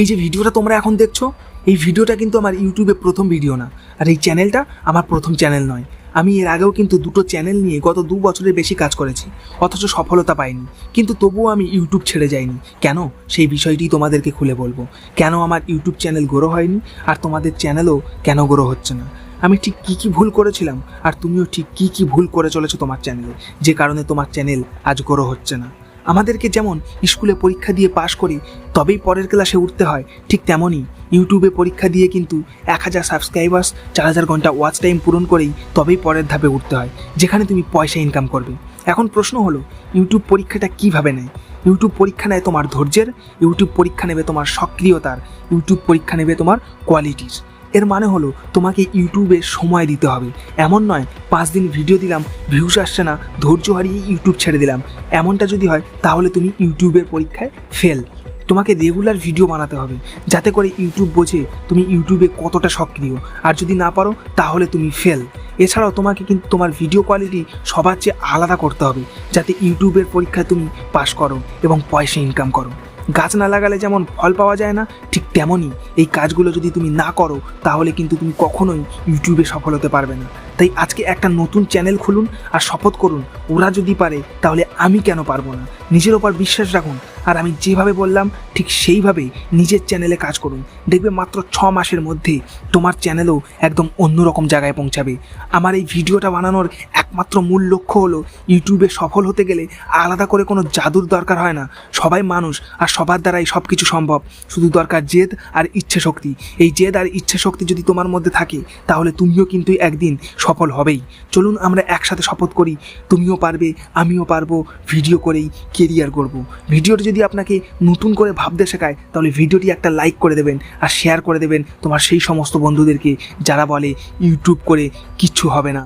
এই যে ভিডিওটা তোমরা এখন দেখছ, এই ভিডিওটা কিন্তু আমার ইউটিউবে প্রথম ভিডিও না। আর এই চ্যানেলটা আমার প্রথম চ্যানেল নয়। আমি এর আগেও কিন্তু দুটো চ্যানেল নিয়ে গত দু বছরের বেশি কাজ করেছি, অথচ সফলতা পাইনি। কিন্তু তবুও আমি ইউটিউব ছেড়ে যাইনি। কেন? সেই বিষয়টি তোমাদেরকে খুলে বলব। কেন আমার ইউটিউব চ্যানেল গ্রো হয়নি? আর তোমাদের চ্যানেলও কেন গ্রো হচ্ছে না? আমি ঠিক কী কী ভুল করেছিলাম? আর তুমিও ঠিক কী কী ভুল করে চলেছো তোমার চ্যানেলে যে কারণে তোমার চ্যানেল আজ গ্রো হচ্ছে না। আমাদেরকে যেমন স্কুলে পরীক্ষা দিয়ে পাশ করে, তবেই পরের ক্লাসে উঠতে হয়। ঠিক তেমনই ইউটিউবে পরীক্ষা দিয়ে কিন্তু এক হাজার সাবস্ক্রাইবার্স চার হাজার ঘণ্টা ওয়াচ টাইম পূরণ করেই তবেই পরের ধাপে উঠতে হয়, যেখানে তুমি পয়সা ইনকাম করবে। এখন প্রশ্ন হলো, ইউটিউব পরীক্ষাটা কীভাবে নেয়? ইউটিউব পরীক্ষা নেয় তোমার ধৈর্যের, ইউটিউব পরীক্ষা নেবে তোমার সক্রিয়তার, ইউটিউব পরীক্ষা নেবে তোমার কোয়ালিটির এর মানে হলো তোমাকে ইউটিউবে সময় দিতে হবে। এমন নয়, পাঁচ দিন ভিডিও দিলাম ভিউস আসছে না, ধৈর্য হারিয়ে ইউটিউব ছেড়ে দিলাম। এমনটা যদি হয়, তাহলে তুমি ইউটিউবের পরীক্ষায় ফেল তোমাকে রেগুলার ভিডিও বানাতে হবে, যাতে করে ইউটিউব বোঝে তুমি ইউটিউবে কতটা সক্রিয়। আর যদি না পারো, তাহলে তুমি ফেল এছাড়াও তোমাকে কিন্তু তোমার ভিডিও কোয়ালিটি সবার চেয়ে আলাদা করতে হবে, যাতে ইউটিউবের পরীক্ষায় তুমি পাশ করো এবং পয়সা ইনকাম করো। গাছ না লাগালে যেমন ফল পাওয়া যায় না, ঠিক তেমনই এই কাজগুলো যদি তুমি না করো, তাহলে কিন্তু তুমি কখনোই ইউটিউবে সফল হতে পারবে না। তাই আজকে একটা নতুন চ্যানেল খুলুন আর শপথ করুন, ওরা যদি পারে, তাহলে আমি কেন পারব না? নিজের ওপর বিশ্বাস রাখুন। আর আমি যেভাবে বললাম, ঠিক সেইভাবেই নিজের চ্যানেলে কাজ করুন। দেখবে মাত্র ছ মাসের মধ্যে তোমার চ্যানেলও একদম অন্যরকম জায়গায় পৌঁছাবে। আমার এই ভিডিওটা বানানোর একমাত্র মূল লক্ষ্য হলো, ইউটিউবে সফল হতে গেলে আলাদা করে কোনো জাদুর দরকার হয় না। সবাই মানুষ, আর সবার দ্বারাই সব কিছু সম্ভব। শুধু দরকার জেদ আর ইচ্ছে শক্তি এই জেদ আর ইচ্ছে শক্তি যদি তোমার মধ্যে থাকে, তাহলে তুমিও কিন্তু একদিন সফল হবেই। চলুন আমরা একসাথে শপথ করি, তুমিও পারবে, আমিও পারব, ভিডিও করেই কেরিয়ার করব। ভিডিওটি যদি আপনাকে নতুন করে ভাবতে শেখায়, তাহলে ভিডিওটি একটা লাইক করে দেবেন আর শেয়ার করে দেবেন তোমার সেই সমস্ত বন্ধুদেরকে, যারা বলে ইউটিউব করে কিচ্ছু হবে না।